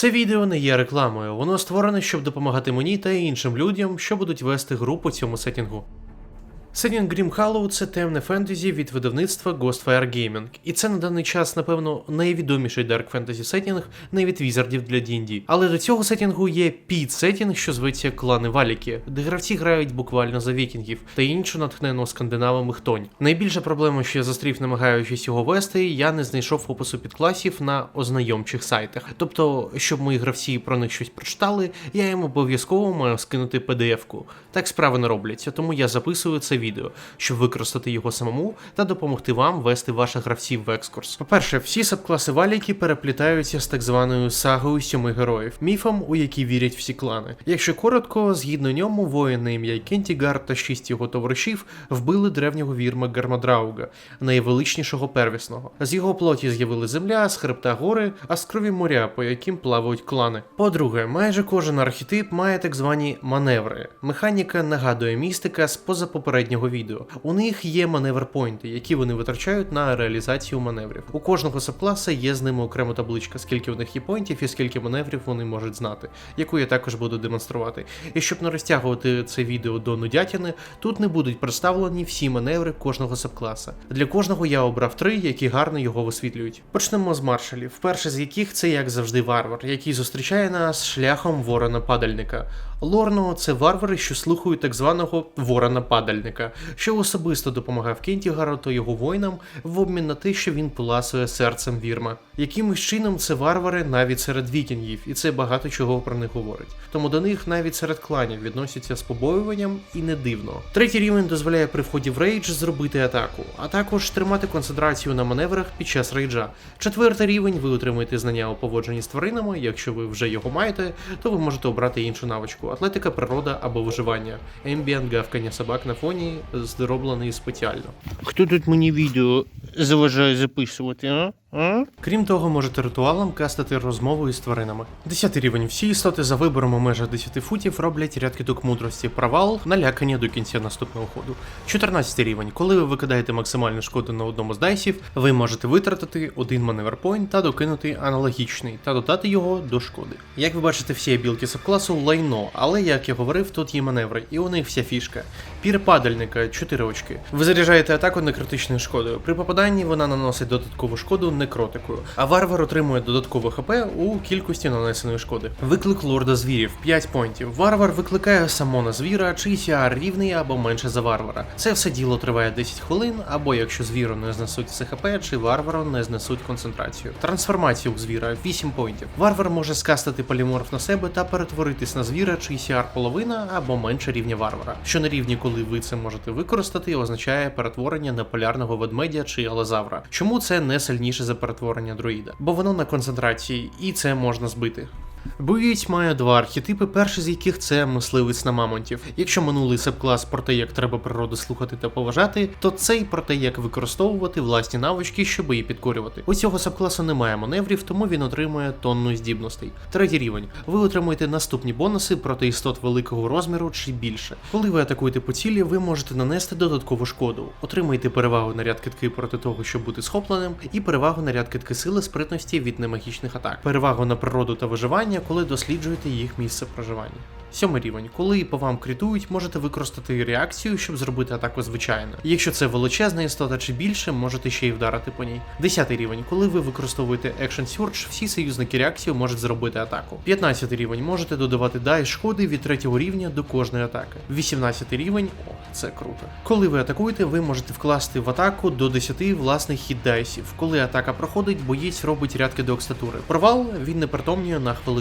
Це відео не є рекламою, воно створене, щоб допомагати мені та іншим людям, що будуть вести гру по цьому сетінгу. Сетінг Grim Hollow – це темне фентезі від видавництва Ghostfire Gaming. І це на даний час, напевно, найвідоміший Dark Fantasy сетінг не від візардів для D&D. Але до цього сетінгу є під-сетінг, що зветься Клани Валіки, де гравці грають буквально за вікінгів та іншу натхнену скандинавами хтонь. Найбільша проблема, що я застрів, намагаючись його вести, я не знайшов опису підкласів на ознайомчих сайтах. Тобто, щоб мої гравці про них щось прочитали, я їм обов'язково маю скинути PDF-ку. Так справи не робляться, тому я записую це відео, щоб використати його самому та допомогти вам вести ваших гравців в екскурс. По-перше, всі сабкласи валіки переплітаються з так званою сагою сьоми героїв, міфом, у який вірять всі клани. Якщо коротко, згідно ньому, воїн на ім'я Кентігар та шість його товаришів вбили древнього вірма Гармадрауга, найвеличнішого первісного. З його плоті з'явили земля, з хребта гори, а з крові моря, по яким плавають клани. По-друге, майже кожен архетип має так звані маневри. Механіка нагадує містика з позапопереднього відео. У них є маневр-пойнти, які вони витрачають на реалізацію маневрів. У кожного сабкласа є з ними окрема табличка, скільки в них є поінтів і скільки маневрів вони можуть знати, яку я також буду демонструвати. І щоб не розтягувати це відео до нудятини, тут не будуть представлені всі маневри кожного сабкласа. Для кожного я обрав три, які гарно його висвітлюють. Почнемо з маршалів, перший з яких це як завжди варвар, який зустрічає нас шляхом ворона-падальника. Лорно це варвари, що слухають так званого ворона-падальника, що особисто допомагав Кентігару та його воїнам в обмін на те, що він поласує серцем вірма. Якимось чином це варвари навіть серед вікінгів, і це багато чого про них говорить. Тому до них навіть серед кланів відносяться з побоюванням і не дивно. Третій рівень дозволяє при вході в рейдж зробити атаку, а також тримати концентрацію на маневрах під час рейджа. Четвертий рівень ви отримуєте знання у поводженні з тваринами. Якщо ви вже його маєте, то ви можете обрати іншу навичку: атлетика, природа або виживання. Ембіант гавкання собак на фоні зроблений спеціально. Хто тут мені відео заважає записувати, а? А? Крім того, можете ритуалом кастити розмову із тваринами. Десятий рівень. Всі істоти за вибором у межах 10 футів роблять ряд киток мудрості, провал, налякання до кінця наступного ходу. 14 рівень. Коли ви викидаєте максимальну шкоду на одному з дайсів, ви можете витратити один маневр пойнт та докинути аналогічний та додати його до шкоди. Як ви бачите, всі білки субкласу лайно, але як я говорив, тут є маневри, і у них вся фішка. Пір падальника 4 очки. Ви заряджаєте атаку не критичною шкодою. При попаданні вона наносить додаткову шкоду некротикою, а варвар отримує додаткове хп у кількості нанесеної шкоди. Виклик лорда звірів 5 поінтів. Варвар викликає самона звіра, чий CR рівний або менше за варвара. Це все діло триває 10 хвилин, або якщо звіру не знесуть все хп, чи варвару не знесуть концентрацію. Трансформацію у звіра 8 поінтів. Варвар може скастити поліморф на себе та перетворитись на звіра, чий CR половина або менше рівня варвара. Що на рівні, коли ви це можете використати, означає перетворення на полярного ведмедя чи алазавра. Чому це не сильніше за перетворення друїда? Бо воно на концентрації, і це можна збити. Боєць має два архетипи, перший з яких це мисливець на мамонтів. Якщо минулий сабклас про те, як треба природу слухати та поважати, то цей про те, як використовувати власні навички, щоб її підкорювати. У цього сабкласу немає маневрів, тому він отримує тонну здібностей. Третій рівень. Ви отримуєте наступні бонуси проти істот великого розміру чи більше. Коли ви атакуєте по цілі, ви можете нанести додаткову шкоду. Отримаєте перевагу на ряд китки проти того, щоб бути схопленим, і перевагу на ряд китки сили спритності від немагічних атак. Перевагу на природу та виживання, коли досліджуєте їх місце проживання. Сьомий рівень. Коли по вам критують, можете використати реакцію, щоб зробити атаку звичайно. Якщо це величезна істота чи більше, можете ще й вдарити по ній. Десятий рівень. Коли ви використовуєте Action Surge, всі союзники реакцію можуть зробити атаку. 15 рівень можете додавати дай шкоди від третього рівня до кожної атаки. 18 рівень, о, це круто. Коли ви атакуєте, ви можете вкласти в атаку до 10 власних хітдайсів. Коли атака проходить, боєць робить рядки до окстатури. Провал він не притомнює на хвилину.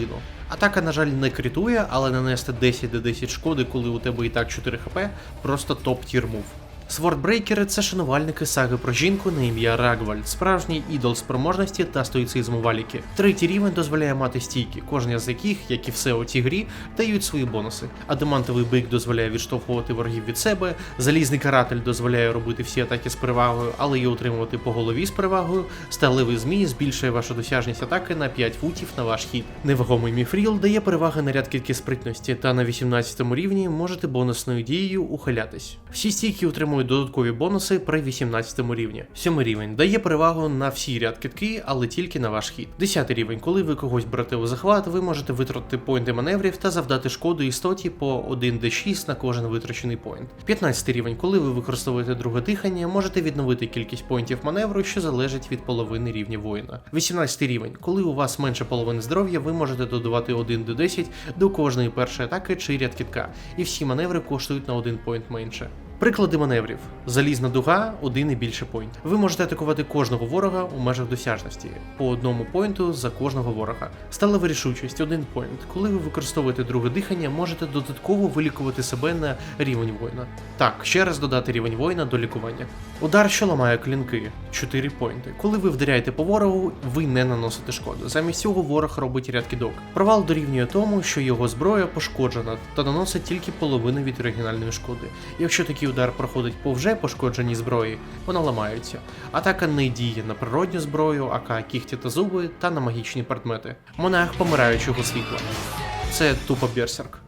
Атака, на жаль, не критує, але нанести 10 до 10 шкоди, коли у тебе і так 4 хп, просто топ-тір мув. Свордбрейкери це шанувальники саги про жінку на ім'я Рагвальд, справжній ідол спроможності та стоїцизму валіки. Третій рівень дозволяє мати стійки, кожна з яких, як і все у цій грі, дають свої бонуси. Адамантовий бик дозволяє відштовхувати ворогів від себе, залізний каратель дозволяє робити всі атаки з перевагою, але й отримувати по голові з перевагою. Сталевий змій збільшує вашу досяжність атаки на 5 футів на ваш хід. Невагомий міфріл дає переваги на ряд кільки спритності, та на 18 рівні можете бонусною дією ухилятись. Всі стійки отримують отримують додаткові бонуси при 18 рівні. 7 рівень дає перевагу на всі ряд китки, але тільки на ваш хід. 10 рівень, коли ви когось берете у захват, ви можете витратити поінти маневрів та завдати шкоду істоті по 1d6 на кожен витрачений поінт. 15 рівень, коли ви використовуєте друге дихання, можете відновити кількість поінтів маневру, що залежить від половини рівня воїна. 18 рівень, коли у вас менше половини здоров'я, ви можете додавати 1d10 до кожної першої атаки чи ряд кітка, і всі маневри коштують на 1 поінт менше. Приклади маневрів: залізна дуга, один і більше поінт. Ви можете атакувати кожного ворога у межах досяжності по одному поінту за кожного ворога. Сталева рішучість, один поінт. Коли ви використовуєте друге дихання, можете додатково вилікувати себе на рівень воїна. Так, ще раз додати рівень воїна до лікування. Удар, що ламає клінки, 4 поінти. Коли ви вдаряєте по ворогу, ви не наносите шкоду. Замість цього ворог робить ряд кидок. Провал дорівнює тому, що його зброя пошкоджена та наносить тільки половину від оригінальної шкоди. Якщо такий удар проходить по вже пошкодженій зброї, вона ламається. Атака не діє на природню зброю, ака кігті та зуби та на магічні предмети. Монах помираючого світла. Це тупо берсерк.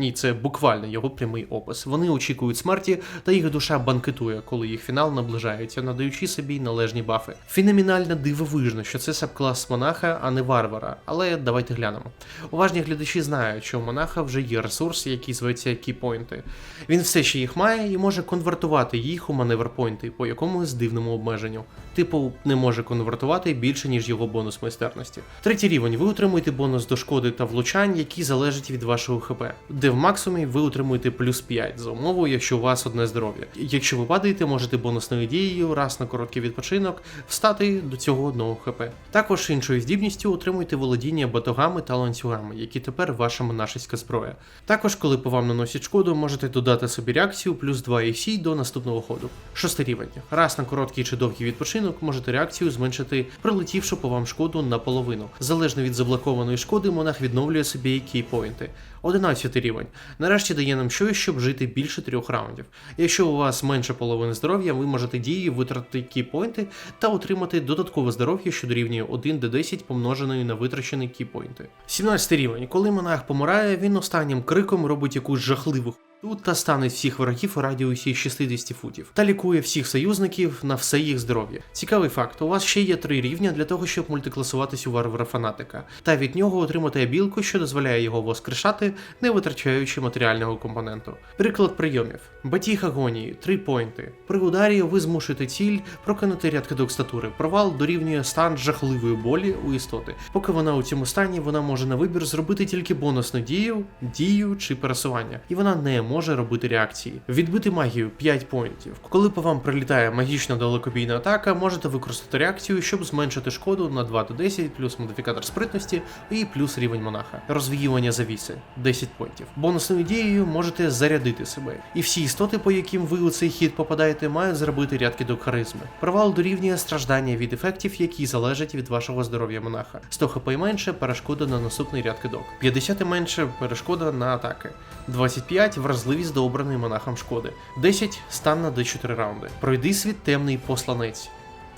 Ні, це буквально його прямий опис. Вони очікують смерті, та їх душа банкетує, коли їх фінал наближається, надаючи собі належні бафи. Феноменально дивовижно, що це сабклас монаха, а не варвара. Але давайте глянемо. Уважні глядачі знають, що у монаха вже є ресурс, який зветься кіпойнти. Він все ще їх має і може конвертувати їх у маневр-пойнти по якомусь дивному обмеженню. Типу, не може конвертувати більше, ніж його бонус майстерності. Третій рівень ви отримуєте бонус до шкоди та влучань, які залежать від вашого ХП, де в максимумі ви отримуєте плюс 5 за умовою, якщо у вас одне здоров'я. Якщо ви падаєте, можете бонусною дією раз на короткий відпочинок встати до цього одного ХП. Також іншою здібністю отримуєте володіння батогами та ланцюгами, які тепер ваша монашеська зброя. Також, коли по вам наносять шкоду, можете додати собі реакцію плюс 2 EC до наступного ходу. Шостий рівень. Раз на короткий чи довгий відпочинок можете реакцію зменшити, прилетівши по вам шкоду наполовину. Залежно від заблокованої шкоди, монах відновлює собі кейпоінти. 11 рівень. Нарешті дає нам щось, щоб жити більше трьох раундів. Якщо у вас менше половини здоров'я, ви можете дією витратити кіпойнти та отримати додаткове здоров'я, що дорівнює 1d10 помноженої на витрачені кіпойнти. 17 рівень. Коли монах помирає, він останнім криком робить якусь жахливу Тут та стане всіх ворогів у радіусі 60 футів та лікує всіх союзників на все їх здоров'я. Цікавий факт: у вас ще є три рівня для того, щоб мультикласуватись у варвара фанатика, та від нього отримати абілку, що дозволяє його воскрешати, не витрачаючи матеріального компоненту. Приклад прийомів: батіг агонії, 3 поінти. При ударі ви змушуєте ціль прокинути ряд кидок статури. Провал дорівнює стан жахливої болі у істоти. Поки вона у цьому стані, вона може на вибір зробити тільки бонусну дію, дію чи пересування, і вона не може робити реакції. Відбити магію 5 поінтів. Коли по вам прилітає магічна далекобійна атака, можете використати реакцію, щоб зменшити шкоду на 2 до 10, плюс модифікатор спритності і плюс рівень монаха. Розвіювання завіси 10 поінтів. Бонусною дією можете зарядити себе. І всі істоти, по яким ви у цей хід попадаєте, мають зробити ряд кидок харизми. Провал дорівнює страждання від ефектів, які залежать від вашого здоров'я монаха. 100 хп і менше перешкода на наступний ряд кидок. 50 і менше перешкода на атаки. 25 вразливість до обраної монахом шкоди. 10 стан на d4 раунди. Пройди світ темний посланець.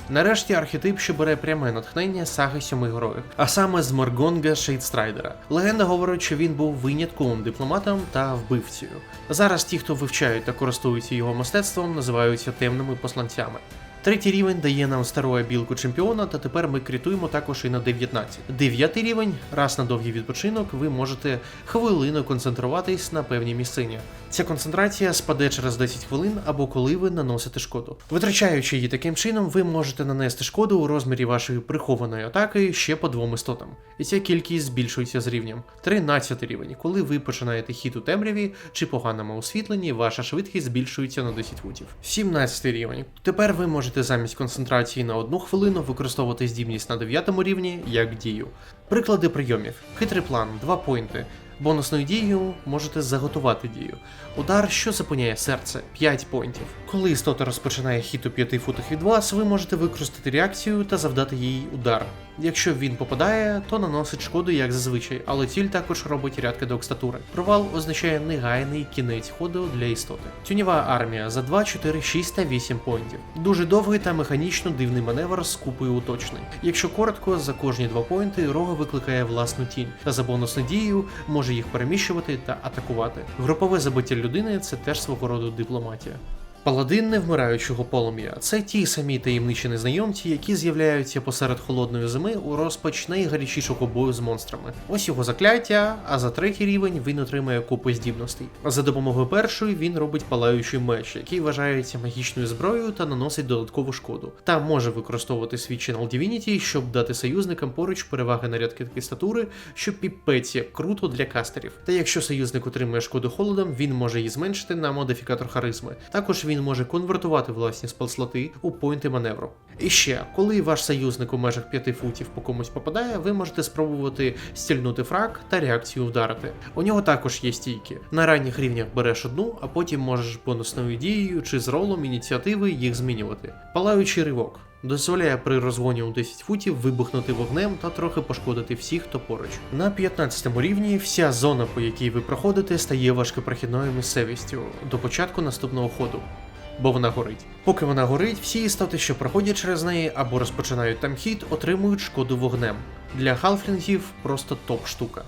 Нарешті архетип, що бере пряме натхнення саги сьоми героїв, а саме з Моргонга Шейдстрайдера. Легенда говорить, що він був винятковим дипломатом та вбивцею. Зараз ті, хто вивчають та користуються його мистецтвом, називаються темними посланцями. Третій рівень дає нам стару білку чемпіона, та тепер ми крітуємо також і на 19. Дев'ятий рівень, раз на довгий відпочинок, ви можете хвилину концентруватись на певній місцині. Ця концентрація спаде через 10 хвилин або коли ви наносите шкоду. Витрачаючи її таким чином, ви можете нанести шкоду у розмірі вашої прихованої атаки ще по двом істотам. І ця кількість збільшується з рівнем. 13 рівень. Коли ви починаєте хід у темряві чи поганому освітленні, ваша швидкість збільшується на 10 футів. 17 рівень. Тепер ви можете замість концентрації на одну хвилину використовувати здібність на 9 рівні як дію. Приклади прийомів. Хитрий план, 2 поінти. Бонусною дією можете заготувати дію. Удар, що зупиняє серце 5 поінтів. Коли істота розпочинає хід у 5 футах від вас, ви можете використати реакцію та завдати їй удар. Якщо він попадає, то наносить шкоду як зазвичай, але ціль також робить ряд кидок статури. Провал означає негайний кінець ходу для істоти. Тюнєва армія за 2, 4, 6 та 8 поінтів. Дуже довгий та механічно дивний маневр з купою уточнень. Якщо коротко, за кожні 2 поінти рога викликає власну тінь, та за бонусну дію може їх переміщувати та атакувати. Групове забиття людини це теж свого роду дипломатія. Паладин невмираючого полум'я це ті самі таємничі незнайомці, які з'являються посеред холодної зими у розпач найгарячішого бою з монстрами. Ось його закляття, а за третій рівень він отримає купу здібностей. За допомогою першої він робить палаючий меч, який вважається магічною зброєю та наносить додаткову шкоду. Та може використовувати свій Channel Divinity, щоб дати союзникам поруч переваги на рядки статури, що піпець як круто для кастерів. Та якщо союзник отримує шкоду холодом, він може її зменшити на модифікатор харизми. Також він може конвертувати власні спелслоти у поінти маневру. І ще, коли ваш союзник у межах 5 футів по комусь попадає, ви можете спробувати стільнути фраг та реакцію вдарити. У нього також є стійки. На ранніх рівнях береш одну, а потім можеш бонусною дією чи з ролом ініціативи їх змінювати. Палаючий ривок. Дозволяє при розгоні у 10 футів вибухнути вогнем та трохи пошкодити всіх, хто поруч. На 15 рівні вся зона, по якій ви проходите, стає важкопрохідною місцевістю до початку наступного ходу. Бо вона горить. Поки вона горить, всі істоти, що проходять через неї або розпочинають там хід, отримують шкоду вогнем. Для халфлінгів просто топ штука.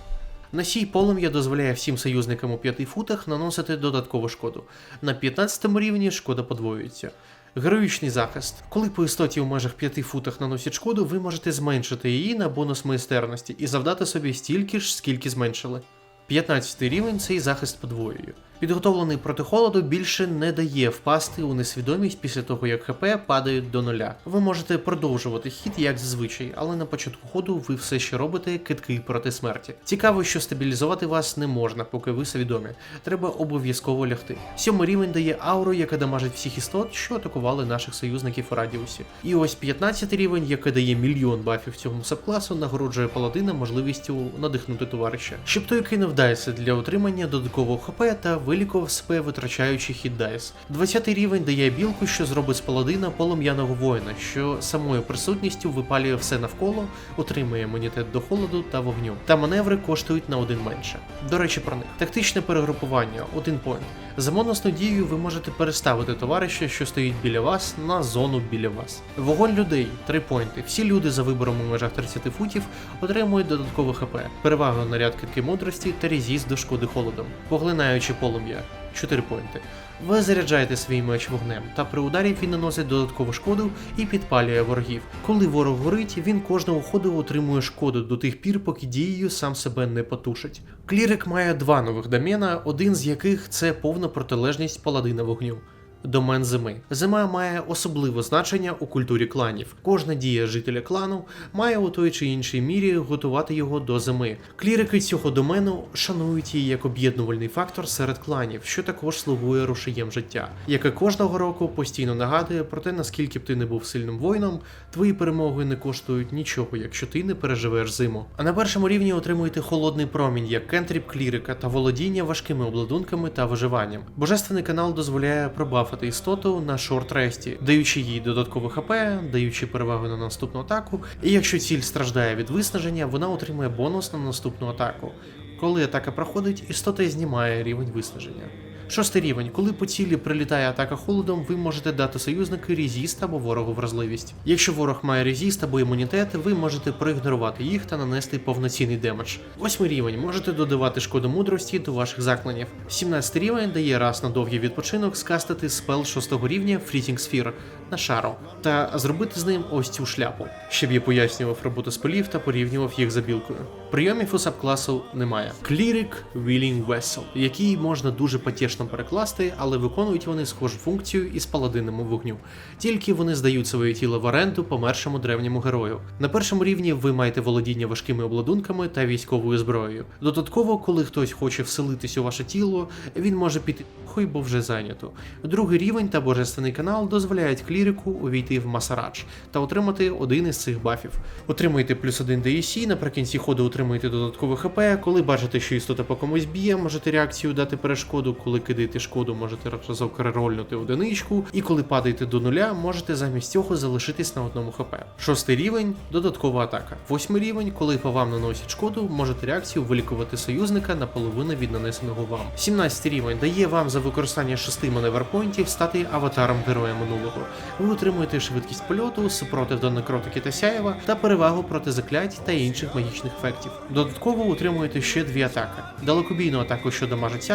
Носій полум'я дозволяє всім союзникам у 5 футах наносити додаткову шкоду. На 15 рівні шкода подвоюється. Героїчний захист. Коли по істоті у межах 5 футах наносять шкоду, ви можете зменшити її на бонус майстерності і завдати собі стільки ж, скільки зменшили. 15 рівень цей захист подвоює. Підготовлений проти холоду більше не дає впасти у несвідомість після того, як ХП падають до нуля. Ви можете продовжувати хід як зазвичай, але на початку ходу ви все ще робите китки проти смерті. Цікаво, що стабілізувати вас не можна, поки ви свідомі. Треба обов'язково лягти. Сьомий рівень дає ауру, яка дамажить всіх істот, що атакували наших союзників у радіусі. І ось 15 рівень, який дає мільйон бафів цьому сабкласу, нагороджує паладина можливістю надихнути товариша, щоб той кинув дайси для отримання додаткового ХП та вилікував себе, витрачаючи хід дайс. 20 рівень дає білку, що зробить з паладина полум'яного воїна, що самою присутністю випалює все навколо, отримує імунітет до холоду та вогню. Та маневри коштують на один менше. До речі, про них тактичне перегрупування один поінт. За бонусну дією ви можете переставити товариша, що стоїть біля вас, на зону біля вас. Вогонь людей 3 поінти. Всі люди за вибором у межах 30 футів отримують додаткове ХП, перевагу на ряд китки мудрості та резіст до шкоди холодом, поглинаючи полум'я 4 поінти. Ви заряджаєте свій меч вогнем, та при ударі він наносить додаткову шкоду і підпалює ворогів. Коли ворог горить, він кожного ходу отримує шкоду до тих пір, поки дією сам себе не потушить. Клірик має два нових домена, один з яких це повна протилежність паладина вогню. Домен зими. Зима має особливе значення у культурі кланів. Кожна дія жителя клану має у той чи іншій мірі готувати його до зими. Клірики цього домену шанують її як об'єднувальний фактор серед кланів, що також слугує рушієм життя, яке кожного року постійно нагадує про те, наскільки б ти не був сильним воїном, твої перемоги не коштують нічого, якщо ти не переживеш зиму. А на першому рівні отримуєте холодний промінь як кентріп клірика та володіння важкими обладунками та виживанням. Божественний канал дозволяє пробафати істоту на шорт-ресті, даючи їй додаткове ХП, даючи перевагу на наступну атаку. І якщо ціль страждає від виснаження, вона отримує бонус на наступну атаку. Коли атака проходить, істота знімає рівень виснаження. Шостий рівень. Коли по цілі прилітає атака холодом, ви можете дати союзнику резіст або ворогу вразливість. Якщо ворог має резіст або імунітет, ви можете проігнорувати їх та нанести повноцінний демедж. Восьмий рівень можете додавати шкоду мудрості до ваших закланів. 17 рівень дає раз на довгий відпочинок скастити спел шостого рівня Freezing Sphere на шару та зробити з ним ось цю шляпу, щоб я пояснював роботу спелів та порівнював їх за білкою. Прийомів у сабкласу немає. Клірик Willing Vessel, який можна дуже потішно перекласти, але виконують вони схожу функцію із паладинами вогню. Тільки вони здають своє тіло в оренду помершому древньому герою. На першому рівні ви маєте володіння важкими обладунками та військовою зброєю. Додатково, коли хтось хоче вселитись у ваше тіло, він може піти хой, бо вже зайнято. Другий рівень та божественний канал дозволяють клірику увійти в Масарадж та отримати один із цих бафів. Отримуєте плюс один DSC, наприкінці ходу отримуєте додаткове ХП. Коли бачите, що істота по комусь б'є, можете реакцію дати перешкоду. Коли кидаєте шкоду, можете разок рерольнути одиничку. І коли падаєте до нуля, можете замість цього залишитись на одному ХП. Шостий рівень додаткова атака. Восьмий рівень, коли по вам наносять шкоду, можете реакцію вилікувати союзника наполовину від нанесеного вам. 17 рівень дає вам за використання шести маневр-поінтів стати аватаром героя минулого. Ви отримуєте швидкість польоту, супротив до некротики та сяєва та перевагу проти заклять та інших магічних ефектів. Додатково отримуєте ще дві атаки: далекобійну атаку, що дамажить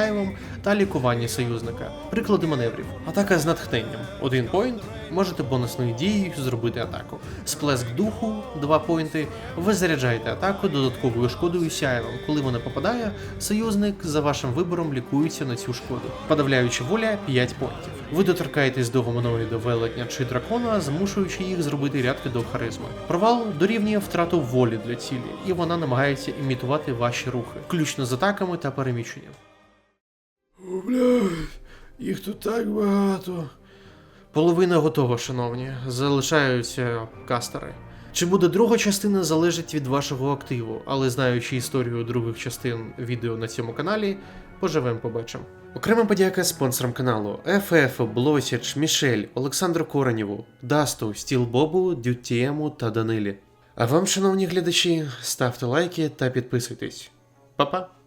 та лікування союзника. Приклади маневрів. Атака з натхненням. Один поінт. Можете бонусною дією зробити атаку. Сплеск духу 2 поінти. Ви заряджаєте атаку додатковою шкодою сяєвом. Коли вона попадає, союзник за вашим вибором лікується на цю шкоду. Подавляюча воля 5 поінтів. Ви доторкаєтесь до гуманоїда велетня чи дракона, змушуючи їх зробити рядки до харизми. Провал дорівнює втрату волі для цілі, і вона намагається імітувати ваші рухи, включно з атаками та переміщенням. Блядь, їх тут так багато. Половина готова, шановні. Залишаються кастери. Чи буде друга частина залежить від вашого активу, але знаючи історію других частин відео на цьому каналі, поживемо побачимо. Окрема подяка спонсорам каналу FF, Блосіч, Мішель, Олександру Коренєву, Дасту, Стіл Бобу, Дютієму та Данилі. А вам, шановні глядачі, ставте лайки та підписуйтесь. Па-па!